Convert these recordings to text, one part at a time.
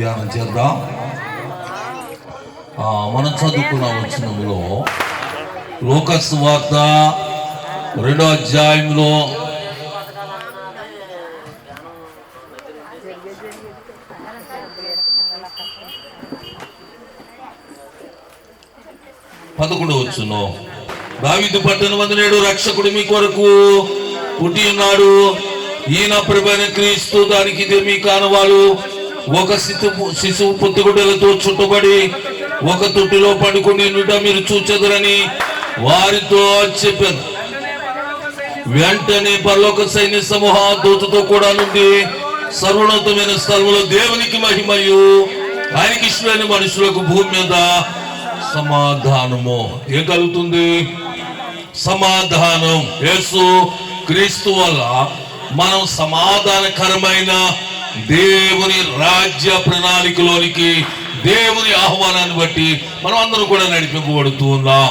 ధ్యానం చేద్దాం. ఆ, మనం చదువుకున్న వచ్చినంలో లోకస్ వార్త రెండో అధ్యాయంలో పదకొండు వచ్చును దావిదు పట్టణ మందు నేడు రక్షకుడు మీ కొరకు పుట్టి ఉన్నాడు. ఈయన ప్రభైన క్రీస్తు దానికి ఇది మీ కానవాళ్ళు ఒక శిశువు శిశువు పుత్తుగుడ్డలతో చుట్టబడి ఒక తొట్టిలో పడుకుని మీరు చూచెదరని వారితో చెప్పారు. వెంటనే పరలోక సైన్య సమూహ దూతతో కూడా నుండి సర్వోన్నతమైన స్థలంలో దేవునికి మహిమయు ఆయనకి ఇష్టమైన మనుషులకు భూమి మీద సమాధానము ఏం కలుగుతుంది సమాధానం. యేసు క్రీస్తు వల్ల మనం సమాధానకరమైన దేవుని రాజ్య ప్రణాళికలోనికి దేవుని ఆహ్వానాన్ని బట్టి మనం అందరం కూడా నడిపింపబడుతూ ఉన్నాం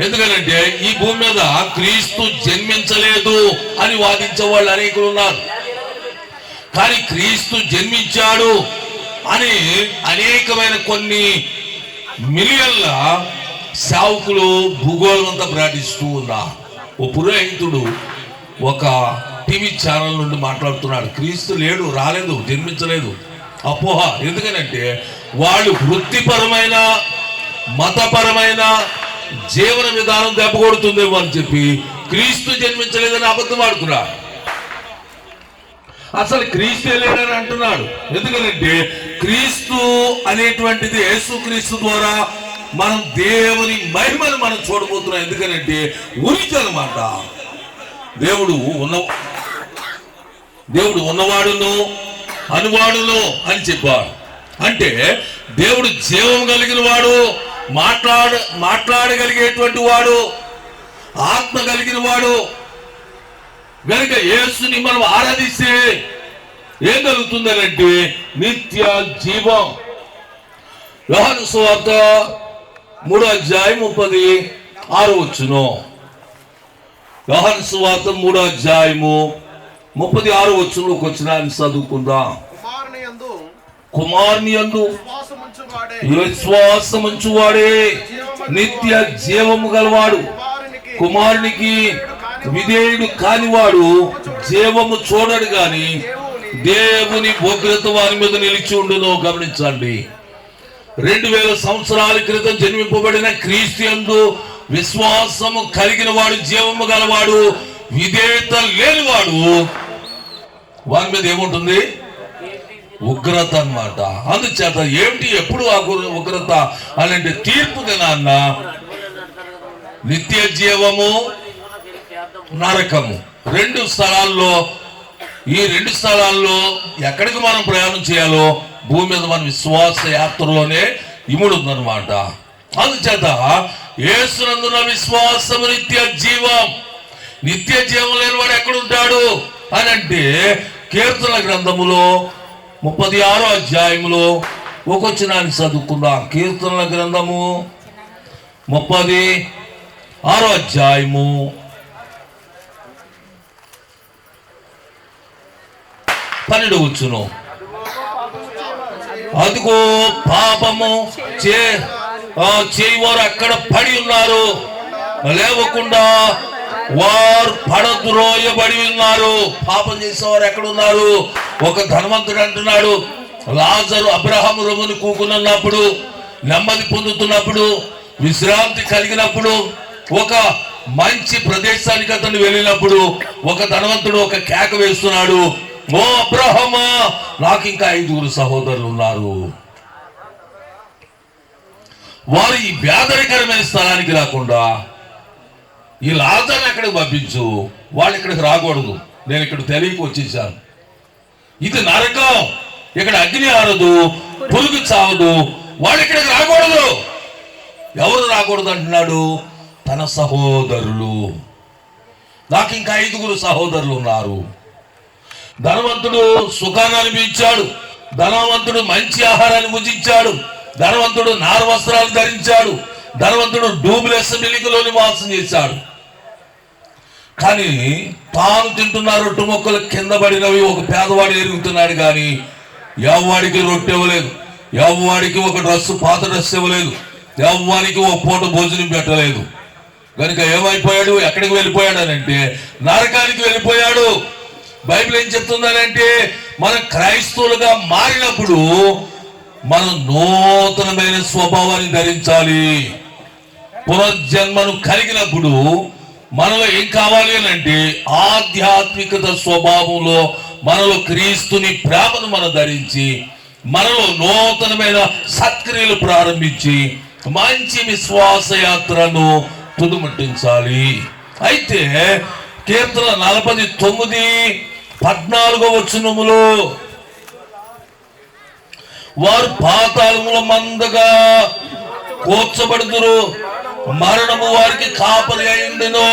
ఎందుకంటే ఈ భూమి మీద క్రీస్తు జన్మించలేదు అని వాదించే వాళ్ళు అనేకులు ఉన్నారు. కానీ క్రీస్తు జన్మించాడు అని అనేకమైన కొన్ని మిలియన్ల సేవకులు భూగోళం అంతా ప్రకటిస్తూ ఉన్నారు ఓ పురోహితుడు ఒక టీవీ ఛానల్ నుండి మాట్లాడుతున్నాడు. క్రీస్తు లేడు రాలేదు జన్మించలేదు. అపోహ. ఎందుకనంటే వాళ్ళు వృత్తిపరమైన మతపరమైన జీవన విధానం దెబ్బకొడుతుందేమో అని చెప్పి క్రీస్తు జన్మించలేదని అబద్ధం ఆడుతున్నాడు. అసలు క్రీస్తు లేడని అంటున్నాడు. ఎందుకంటే క్రీస్తు అనేటువంటిది యేసు క్రీస్తు ద్వారా మనం దేవుని మహిమను మనం చూడబోతున్నాం. ఎందుకనంటే ఉనికి అనమాట దేవుడు ఉన్న దేవుడు ఉన్నవాడును అనువాడును అని చెప్పాడు. అంటే దేవుడు జీవం కలిగిన వాడు మాట్లాడ మాట్లాడగలిగేటువంటి వాడు ఆత్మ కలిగిన వాడు. గనుక యేసుని మనం ఆరాధిస్తే ఏం కలుగుతుందనంటే నిత్య జీవం. వ్యవహార సువార్త మూడో అధ్యాయం ముప్పది ఆరు వచ్చును వ్యవహార సువార్త మూడో అధ్యాయము ముప్పది ఆరు వచ్చునులోకి వచ్చిన చదువుకుందాం. కుమారుని అందు విశ్వాసముంచువాడే. విశ్వాసముంచువాడే. నిత్య జీవము గలవాడు. కుమారునికి విధేయుడు కానివాడు. జీవము చూడడు గాని దేవుని ఉగ్రత వారి మీద నిలిచి ఉండును గమనించండి. రెండు వేల సంవత్సరాల క్రితం జన్మింపబడిన క్రీస్తు విశ్వాసము కలిగిన వాడు జీవము గలవాడు విధేయత లేనివాడు వారి మీద ఏముంటుంది? ఉగ్రత అన్నమాట. అందుచేత ఏమిటి ఎప్పుడు ఆ ఉగ్రత అలాంటి తీర్పు దినాన్న నిత్య జీవము నరకము. రెండు స్థలాల్లో ఈ రెండు స్థలాల్లో ఎక్కడికి మనం ప్రయాణం చేయాలో భూమి మీద మన విశ్వాస యాత్రలోనే ఇముడు ఉందన్నమాట అందుచేత ఏసునందున విశ్వాసము నిత్య జీవం. నిత్య జీవం లేని వాడు ఎక్కడుంటాడు? అని అంటే కీర్తన గ్రంథములో ముప్పది ఆరో అధ్యాయములో ఒకొచ్చినాన్ని చదువుకుందాం. కీర్తనల గ్రంథము ముప్పది ఆరో అధ్యాయము. పన్నెండు వచ్చును అదిగో పాపము చే ఆ, చేయవారు అక్కడ పడి ఉన్నారు. లేవకుండా వారు పడద్రోయబడి ఉన్నారు. పాపం చేసేవారు ఎక్కడున్నారు? ఒక ధనవంతుడు అంటున్నాడు. లాజరు అబ్రహం రొమ్మును కూకున్నప్పుడు నెమ్మది పొందుతున్నప్పుడు విశ్రాంతి కలిగినప్పుడు ఒక మంచి ప్రదేశానికి అతను వెళ్ళినప్పుడు ఒక ధనవంతుడు ఒక కేక వేస్తున్నాడు. ఓ అబ్రహమా నాకు ఇంకా ఐదుగురు సహోదరులు ఉన్నారు. వారు ఈ వ్యాధరికరమైన స్థలానికి రాకుండా ఈ లాజాన్ని ఎక్కడికి పంపించు? వాళ్ళు ఇక్కడికి రాకూడదు. నేను ఇక్కడ తెలియక వచ్చేసాను. ఇది నరకం. ఇక్కడ అగ్ని ఆరదు. పురుగు చావదు. వాళ్ళు ఇక్కడికి రాకూడదు. ఎవరు రాకూడదు అంటున్నాడు? తన సహోదరులు. నాకు ఇంకా ఐదుగురు సహోదరులు ఉన్నారు. ధనవంతుడు సుఖాన్ని అనిపించాడు ధనవంతుడు మంచి ఆహారాన్ని భుజించాడు. ధనవంతుడు నార వస్త్రాలు ధరించాడు. ధనవంతుడు డూబ్లెస్ మిలికలో నివాసం చేశాడు. కానీ తాను తింటున్న రొట్టు మొక్కలు కింద పడినవి ఒక పేదవాడు ఎరుగుతున్నాడు కానీ ఎవవాడికి రొట్టె ఇవ్వలేదు. ఎవవాడికి ఒక డ్రెస్సు పాత డ్రెస్ ఇవ్వలేదు. ఎవవానికి ఒక పూట భోజనం పెట్టలేదు. కనుక ఏమైపోయాడు? ఎక్కడికి వెళ్ళిపోయాడు అని అంటే నరకానికి వెళ్ళిపోయాడు. బైబిల్ ఏం చెప్తుందనంటే మనం క్రైస్తవులుగా మారినప్పుడు మనం నూతనమైన స్వభావాన్ని ధరించాలి. పునర్జన్మను కలిగినప్పుడు మనలో ఏం కావాలి అని అంటే ఆధ్యాత్మికత స్వభావంలో మనలో క్రీస్తుని ప్రేమను మనం ధరించి మనలో నూతనమైన సత్క్రియలు ప్రారంభించి మంచి విశ్వాస యాత్రను తుదుముట్టించాలి. అయితే కీర్తన నలభై తొమ్మిది పద్నాలుగో వచనములో వారు పాతాళముల మందగా కూర్చబడుతురు మరణము వారికి కాపరి అయిండును.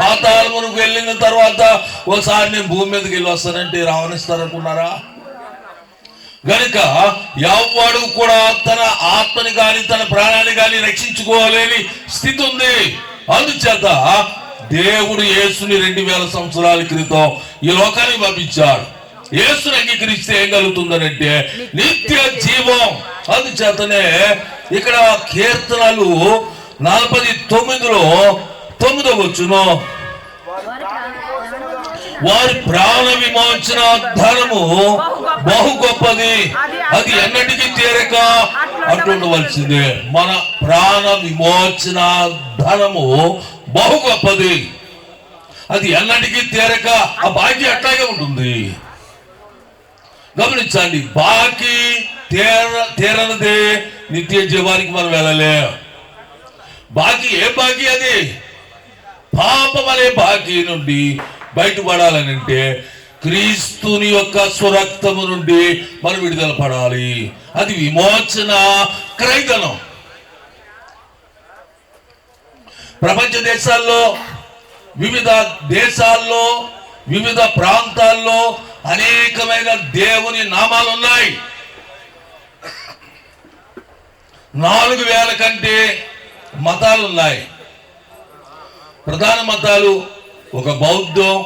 పాతాళమునకు వెళ్ళిన తర్వాత ఒకసారి నేను భూమి మీదకి వెళ్ళి వస్తానంటే రావణిస్తారనుకున్నారా? గనుక ఎవ్వడు కూడా తన ఆత్మని కానీ తన ప్రాణాన్ని కానీ రక్షించుకోలేని స్థితి ఉంది. అందుచేత దేవుడు యేసుని రెండు వేల సంవత్సరాల క్రితం ఈ లోకానికి పంపించాడు. యేసుని అంగీకరిస్తే ఏం కలుగుతుందనంటే నిత్య జీవం. అందుచేతనే ఇక్కడ కీర్తనలు నలభై తొమ్మిదిలో తొమ్మిదో వచ్చును వారి ప్రాణ విమోచన ధనము బహు గొప్పది అది ఎన్నటికీ తీరక అట్టుండవలసిందే. మన ప్రాణ విమోచన ధనము బహు గొప్పది అది ఎన్నటికీ తీరక ఆ బాకీ అట్లాగే ఉంటుంది. గమనించండి బాకీ తీర తీరనదే నిత్య జీవానికి మనం వెళ్ళలేము బాకీ ఏ బాకీ అది? పాపం అనే బాకీ నుండి బయటపడాలని అంటే క్రీస్తుని యొక్క స్వరక్తము నుండి మనం విడుదల పడాలి. అది విమోచన క్రైదనం. ప్రపంచ దేశాల్లో వివిధ దేశాల్లో వివిధ ప్రాంతాల్లో అనేకమైన దేవుని నామాలు ఉన్నాయి నాలుగు వేల కంటే మతాలు ఉన్నాయి. ప్రధాన మతాలు ఒక బౌద్ధం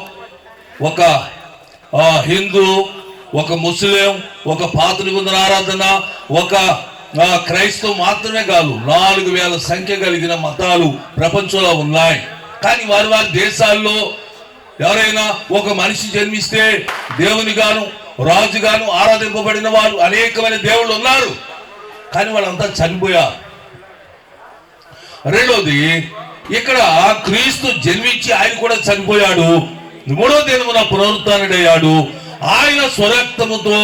ఒక హిందూ ఒక ముస్లిం ఒక పాత ఆరాధన ఒక క్రైస్తవం మాత్రమే కాదు నాలుగు వేల సంఖ్య కలిగిన మతాలు ప్రపంచంలో ఉన్నాయి. కానీ వారి వారి దేశాల్లో ఎవరైనా ఒక మనిషి జన్మిస్తే దేవుని గాను రాజుగాను ఆరాధింపబడిన వారు అనేకమైన దేవుళ్ళు ఉన్నారు. కానీ వాళ్ళంతా చనిపోయారు. రెండోది ఇక్కడ క్రీస్తు జన్మించి ఆయన కూడా చనిపోయాడు. మూడో దినమున పునరుత్డయ్యాడు ఆయన స్వరక్తముతో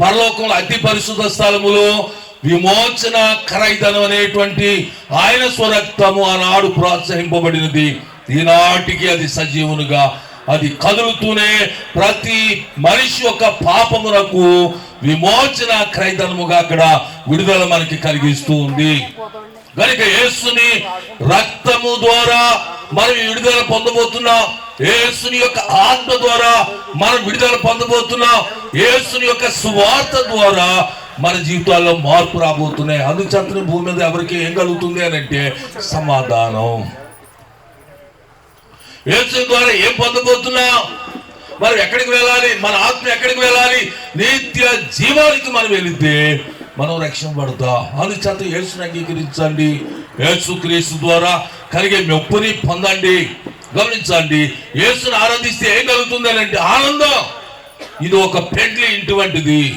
పరలోకంలో అతి పరిశుద్ధ స్థలములో విమోచన కరైతనం అనేటువంటి ఆయన స్వరక్తము ఆనాడు ప్రోత్సహింపబడినది. ఈనాటికి అది సజీవునుగా అది కదులుతూనే ప్రతి మనిషి యొక్క పాపమునకు విమోచన క్రైతనముగా అక్కడ విడుదల మనకి కలిగిస్తూ ఉంది. కనుక యేసుని రక్తము ద్వారా మనం విడుదల పొందబోతున్నాం. యేసుని యొక్క ఆత్మ ద్వారా మనం విడుదల పొందబోతున్నాం. యేసుని యొక్క సువార్త ద్వారా మన జీవితాల్లో మార్పు రాబోతున్నాయి. అందుచేతనే భూమి మీద ఎవరికి ఏం కలుగుతుంది అని అంటే సమాధానం. యేసు ద్వారా ఏం పొందబోతున్నాం? మనం ఎక్కడికి వెళ్ళాలి? మన ఆత్మ ఎక్కడికి వెళ్ళాలి? నిత్య జీవానికి మనం వెళితే మనం రక్షణ పడతాం యేసుని అంగీకరించండి. యేసుక్రీస్తు ద్వారా కలిగే మెప్పుని పొందండి. గమనించండి. యేసుని ఆరాధిస్తే ఏం కలుగుతుంది అని అంటే ఆనందం. ఇది ఒక పెండ్లి ఇటువంటిది.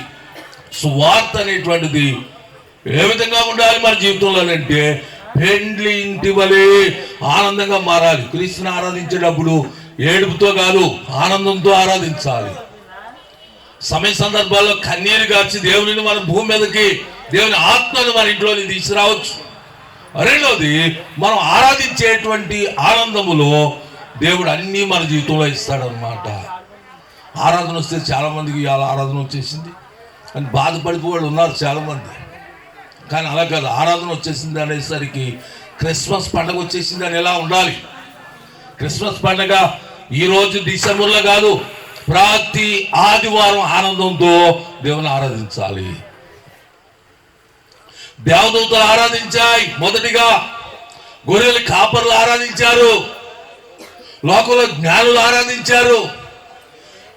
సువార్త అనేటువంటిది ఏ విధంగా ఉండాలి మన జీవితంలో అంటే పెండ్లి ఇంటి వలె ఆనందంగా మారాలి. క్రీస్తుని ఆరాధించేటప్పుడు ఏడుపుతో కాదు ఆనందంతో ఆరాధించాలి. సమయ సందర్భాల్లో కన్నీరు గార్చి దేవుని మన భూమి మీదకి దేవుని ఆత్మను మన ఇంట్లోని తీసుకురావచ్చు. రెండవది మనం ఆరాధించేటువంటి ఆనందములో దేవుడు అన్నీ మన జీవితంలో ఇస్తాడనమాట ఆరాధన వస్తే చాలామందికి ఇవాళ ఆరాధన వచ్చేసింది. అని బాధపడిపోవాళ్ళు ఉన్నారు చాలామంది. కానీ అలా కాదు ఆరాధన వచ్చేసింది అనేసరికి క్రిస్మస్ పండగ వచ్చేసింది అని ఎలా ఉండాలి? క్రిస్మస్ పండగ ఈరోజు డిసెంబర్లో కాదు ప్రతి ఆదివారం ఆనందంతో దేవుని ఆరాధించాలి. దేవదూతలు ఆరాధించాయి. మొదటిగా గొర్రెలు కాపర్లు ఆరాధించారు. లోకంలో జ్ఞానులు ఆరాధించారు.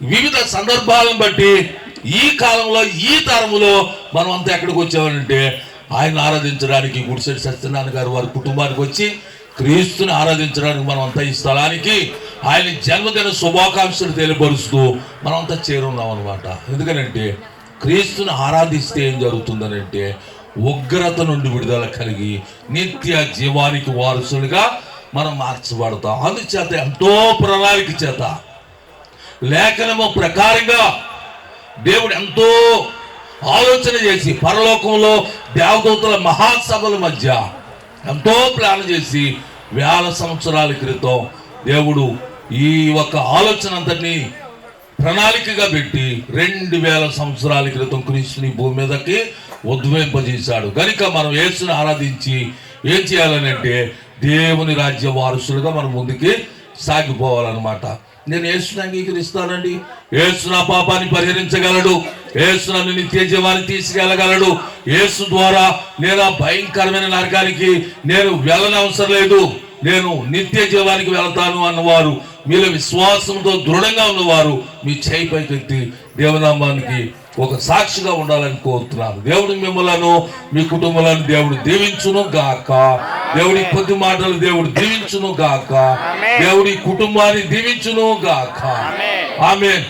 వివిధ సందర్భాలను బట్టి ఈ కాలంలో ఈ తరములో మనం అంతా ఎక్కడికి వచ్చామంటే ఆయన ఆరాధించడానికి గుడిసెడి సత్యనారాయణ గారు వారి కుటుంబానికి వచ్చి క్రీస్తుని ఆరాధించడానికి మనం అంతా ఈ స్థలానికి ఆయన జన్మదిన శుభాకాంక్షలు తెలియపరుస్తూ మనం చేరున్నాం అనమాట ఎందుకనంటే క్రీస్తుని ఆరాధిస్తే ఏం జరుగుతుందనంటే ఉగ్రత నుండి విడుదల కలిగి నిత్య జీవానికి వారసులుగా మనం మార్చబడతాం. అందుచేత ఎంతో ప్రణాళిక చేత లేఖనము ప్రకారంగా దేవుడు ఎంతో ఆలోచన చేసి పరలోకంలో దేవదూతల మహాసభల మధ్య ఎంతో ప్లాన్ చేసి వేల సంవత్సరాల క్రితం దేవుడు ఈ యొక్క ఆలోచన అంతటినీ ప్రణాళికగా పెట్టి రెండు వేల సంవత్సరాల క్రితం క్రీస్తుని భూమి మీదకి ఉద్వేంపజేశాడు. కనుక మనం యేసుని ఆరాధించి ఏం చేయాలని అంటే దేవుని రాజ్య వారసులుగా మనం ముందుకి సాగిపోవాలన్నమాట. నేను యేసుని అంగీకరిస్తానండి. యేసు నా పాపాన్ని పరిహరించగలడు. యేసు నన్ను నిత్య జీవాన్ని తీసుకెళ్ళగలడు యేసు ద్వారా నేను ఆ భయంకరమైన నరకానికి నేను వెళ్ళనవసరం లేదు. నేను నిత్య జీవానికి వెళ్తాను అన్నవారు. మీలో విశ్వాసంతో దృఢంగా ఉన్నవారు మీ చేయి పైకెత్తి దేవనామానికి ఒక సాక్షిగా ఉండాలని కోరుతున్నాను. దేవుడు మిమ్మలను మీ కుటుంబాలను దేవుడు దీవించును గాక. దేవుడి కొద్ది మాటలు దేవుడు దీవించును గాక. దేవుడి కుటుంబాన్ని దీవించును గాక. ఆమె